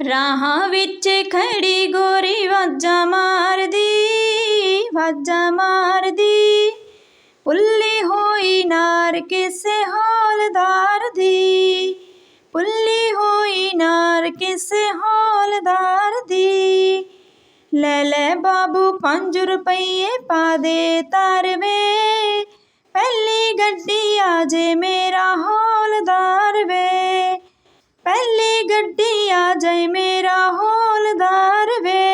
ਰਾਹਾਂ ਵਿੱਚ ਖੜੀ ਗੋਰੀ ਵਾਜਾਂ ਮਾਰਦੀ ਵਾਜਾਂ ਮਾਰਦੀ। ਪੁੱਲੀ ਹੋਈ ਨਾਰ ਕਿਸੇ ਹੌਲਦਾਰ ਦੀ, ਪੁੱਲੀ ਹੋਈ ਨਾਰ ਕਿਸੇ ਹੌਲਦਾਰ ਦੀ। ਲੈ ਲੈ ਬਾਬੂ, ਪੰਜ ਰੁਪਈਏ ਪਾ ਦੇ ਤਾਰਵੇ ਪਹਿਲੀ ਗੱਡੀ ਆ ਜੇ ਮੇਰਾ ਹੌਲਦਾਰ ਜਾਏ ਮੇਰਾ ਹੌਲਦਾਰ ਵੇ।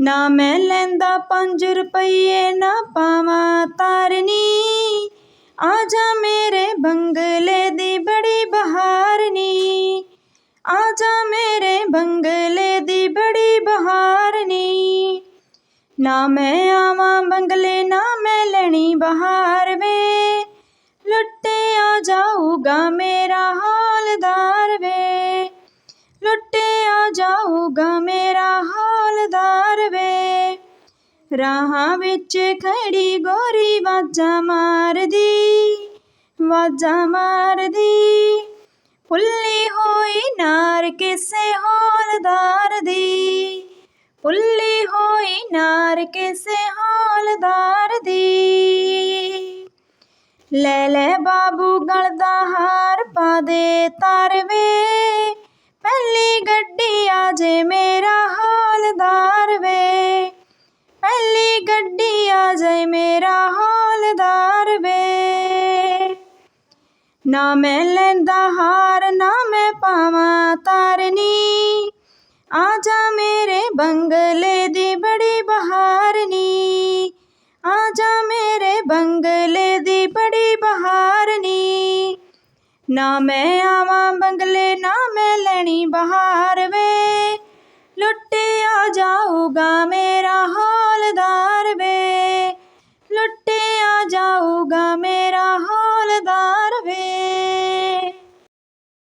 ਨਾ ਮੈਂ ਲੈਂਦਾ ਪੰਜ ਰੁਪਈਏ, ਨਾ ਪਾਵਾਂ ਤਾਰਨੀ। ਆ ਜਾ ਮੇਰੇ ਬੰਗਲੇ ਦੀ ਬੜੀ ਬਹਾਰਨੀ। ਆ ਜਾ ਮੇਰੇ ਬੰਗਲੇ ਦੀ ਬੜੀ ਬਹਾਰਨੀ। ਨਾ ਮੈਂ ਆਵਾਂ ਬੰਗਲੇ, ਨਾ ਮੈਂ ਲੈਣੀ ਬਹਾਰ ਵੇ। ਲੁੱਟਿਆ ਜਾਊਗਾ ਮੇਰਾ ਹਾਲਦਾਰ ਵੇ। ਲੁੱਟਿਆ ਜਾਊਗਾ ਮੇਰਾ ਹਾਲਦਾਰ ਵੇ। ਰਾਹਾਂ ਵਿੱਚ ਖੜੀ ਗੋਰੀ ਵਾਜਾਂ ਮਾਰਦੀ ਵਾਜਾਂ ਮਾਰਦੀ। ਪੁੱਲੀ ਹੋਈ ਨਾਰ ਕਿਸੇ ਹੌਲਦਾਰ ਦੀ ਪੁੱਲੀ ਹੋਈ ਨਾਰ ਕਿਸੇ ਹੌਲਦਾਰ ਦੀ। ਲੈ ਲੈ ਬਾਬੂ ਗਲ ਦਾ ਹਾਰ ਪਾ ਦੇ ਤਾਰਵੇ ਜੇ ਮੇਰਾ ਹੌਲਦਾਰ ਵੇ, ਪਹਿਲੀ ਗੱਡੀ ਆ ਜਾਏ ਮੇਰਾ ਹੌਲਦਾਰ ਵੇ। ਨਾ ਮੈਂ ਲੈਂਦਾ ਹਾਰ, ਨਾ ਮੈਂ ਪਾਵਾਂ ਤਾਰਨੀ, ਆ ਜਾ ਮੇਰੇ ਬੰਗਲੇ ਦੀ ਬੜੀ ਬਹਾਰਨੀ, ਆ ਜਾ ਮੇਰੇ ਬੰਗਲੇ ਨਾ ਮੈਂ ਆਵਾਂ ਬੰਗਲੇ ਨਾ ਮੈਂ ਲੈਣੀ ਬਹਾਰ ਵੇ। ਲੁੱਟਿਆ ਜਾਊਗਾ ਮੇਰਾ ਹਾਲ